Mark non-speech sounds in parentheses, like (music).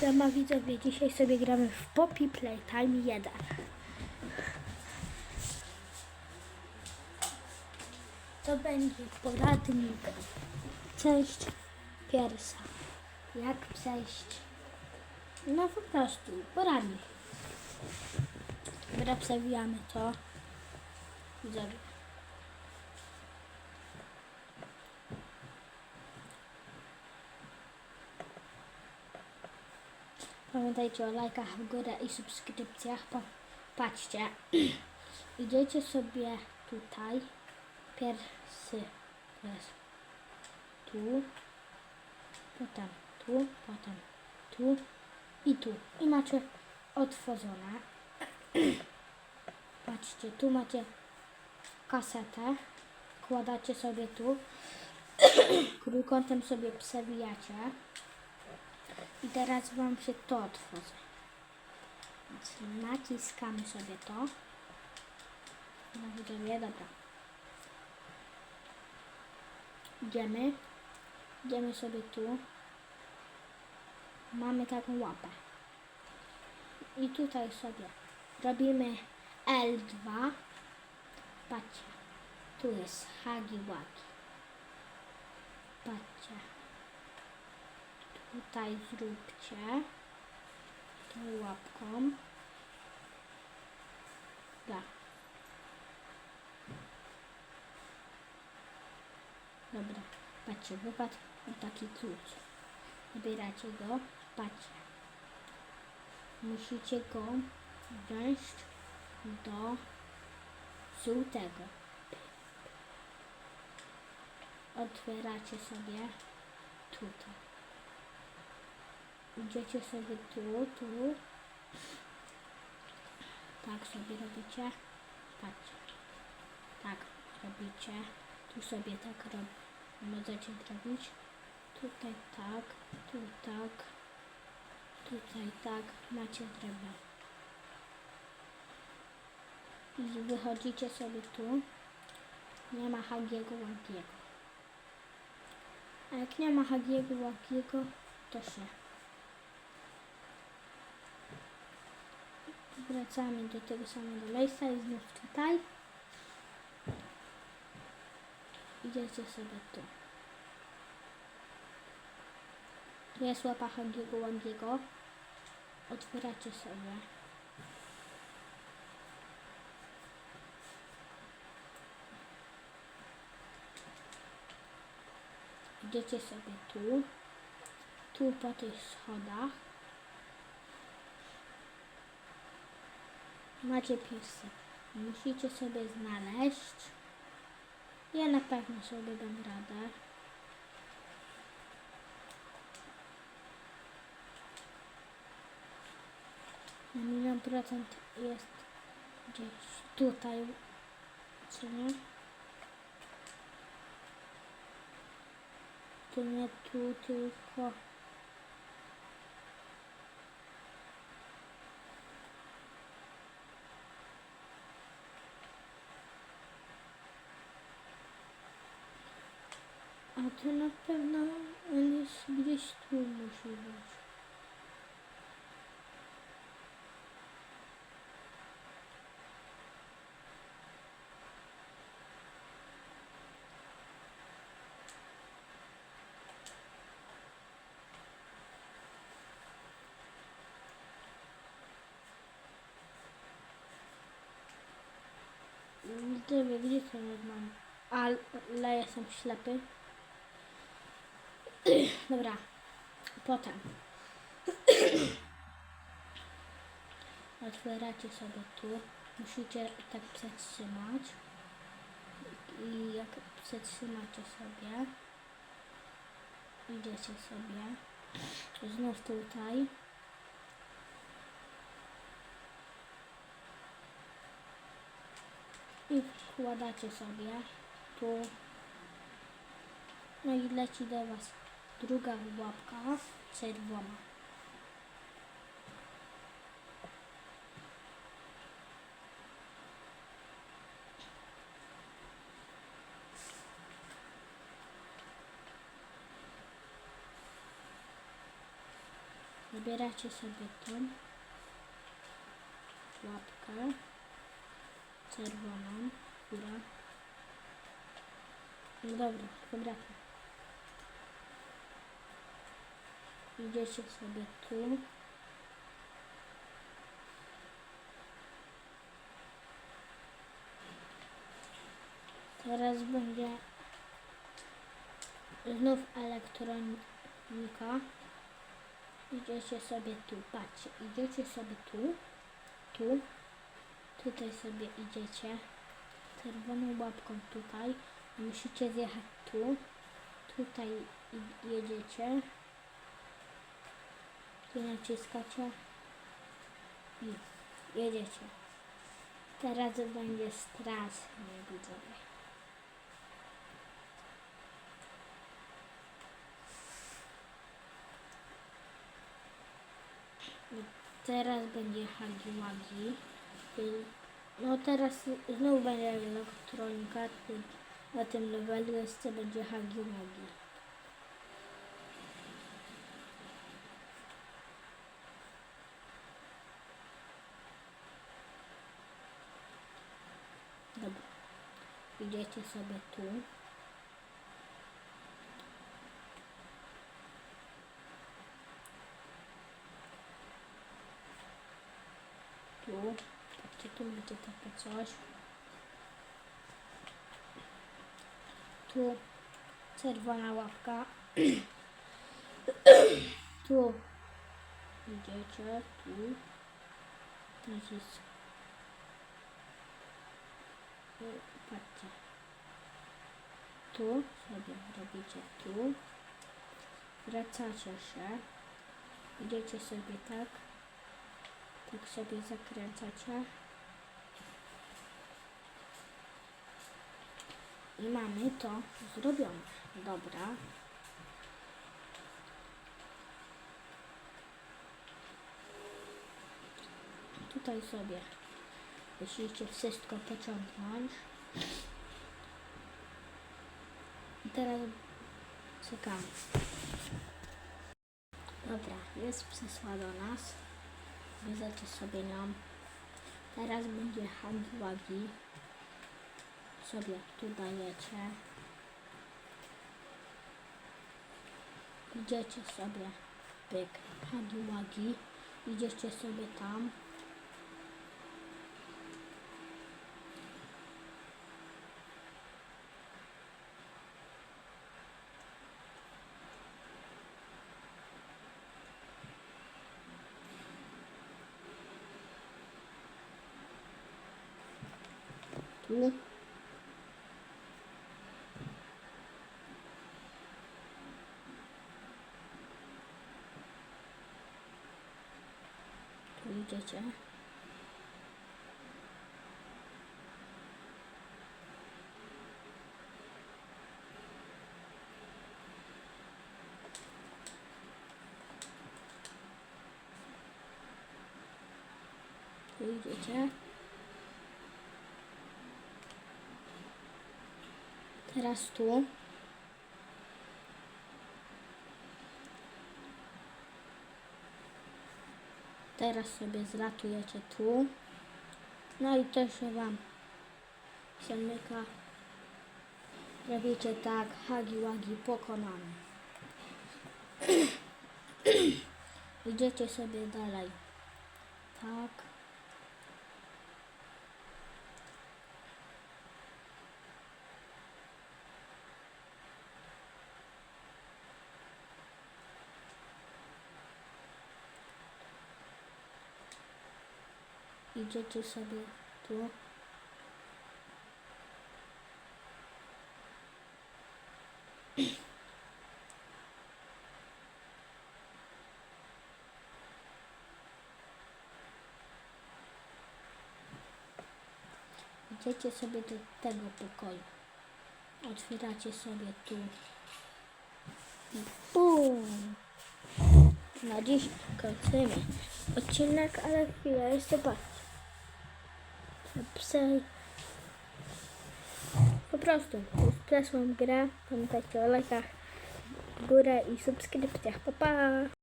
Siema widzowie, dzisiaj sobie gramy w Poppy Playtime 1. To będzie poradnik. Część pierwsza. Jak przejść? No po prostu, poradnik. Dobra, przewijamy to. Widzowie. Pamiętajcie o lajkach w górę i subskrypcjach. Patrzcie. (clears throat) Idziecie sobie tutaj. To jest tu. Potem tu. Potem tu. I tu. I macie otworzone. (clears throat) Patrzcie, tu macie kasetę. Kładacie sobie tu. (clears throat) Trójkątem sobie przewijacie. I teraz Wam się to otworzy. Więc naciskamy sobie to. No widzowie, dobra. Idziemy. Idziemy sobie tu. Mamy taką łapę. I tutaj sobie robimy L2. Patrzcie. Tu jest Hagi Wagi. Patrzcie tutaj zróbcie tą łapką. Da. Dobra, patrzcie, wypadł taki klucz. Wybieracie go, patrzcie. Musicie go wziąć do żółtego. Otwieracie sobie tutaj idziecie sobie tu, tu. Tak sobie robicie. Patrzcie. Tak robicie. Tu sobie tak rob możecie zrobić. Tutaj tak, tu tak, tutaj tak. Macie drewno. I wychodzicie sobie tu. Nie ma Hagiego Łagiego. A jak nie ma Hagiego Łagiego, to się. Wracamy do tego samego miejsca i znów tutaj. Idziecie sobie tu. Jest łapa Hagiego Łagiego. Otwieracie sobie. Idziecie sobie tu. Tu po tych schodach. Macie pisy. Musicie sobie znaleźć. Ja na pewno sobie dam radę. Na milion procent jest gdzieś tutaj, czy nie? To nie tu, tylko... A to na pewno on jest gdzieś tu musi być. Gdyby, gdzie to mam? Ale jestem ślepy. Dobra, potem. Otwieracie sobie tu, musicie tak przetrzymać. I jak przetrzymacie sobie, idziecie sobie, znów tutaj, i wkładacie sobie tu, no i leci do Was druga łapka czerwona. Zabieracie sobie tą łapkę czerwoną, która no dobra, zabrałem. Idziecie sobie tu. Teraz będzie znów elektronika. Idziecie sobie tu, patrzcie, idziecie sobie tu, tu, tutaj sobie idziecie, czerwoną łapką tutaj, musicie zjechać tu, tutaj jedziecie, tu naciskacie i jedziecie. Teraz będzie strasznie widzowie. I Teraz będzie hagi-wagi. Ty- No teraz znów będzie elektronika. Na tym levelu jeszcze będzie hagi-wagi. Dobra. Idziecie sobie tu. Tu. Patrzcie, tu macie takie coś. Tu czerwona łapka. (clears throat) tu idziecie, tu. Nacisk. Patrzcie. Tu sobie robicie tu. Wracacie się. Idziecie sobie tak. Tak sobie zakręcacie. I mamy to zrobione. Dobra. Tutaj sobie musicie wszystko pociągnąć. I teraz czekamy. Dobra, jest przysła do nas. Bierzecie sobie nią. Teraz będzie hagi Sobie tu dajecie. Idziecie sobie pyk, hagi Idziecie sobie tam. Tu. Tu idziecie. Tu idziecie. Teraz tu. Teraz sobie zlatujecie tu. No i też wam zamyka. Robicie tak, hagi wagi pokonane. (clears throat) Idziecie sobie dalej. Tak. Idziecie sobie tu. Idziecie sobie do tego pokoju. Otwieracie sobie tu. I bum! Na dziś kończymy odcinek, ale chwilę, jeszcze patrzcie. Psy. Po prostu, przeszłam grę, pamiętajcie o lajkach, górę i subskrypcjach. Pa, pa!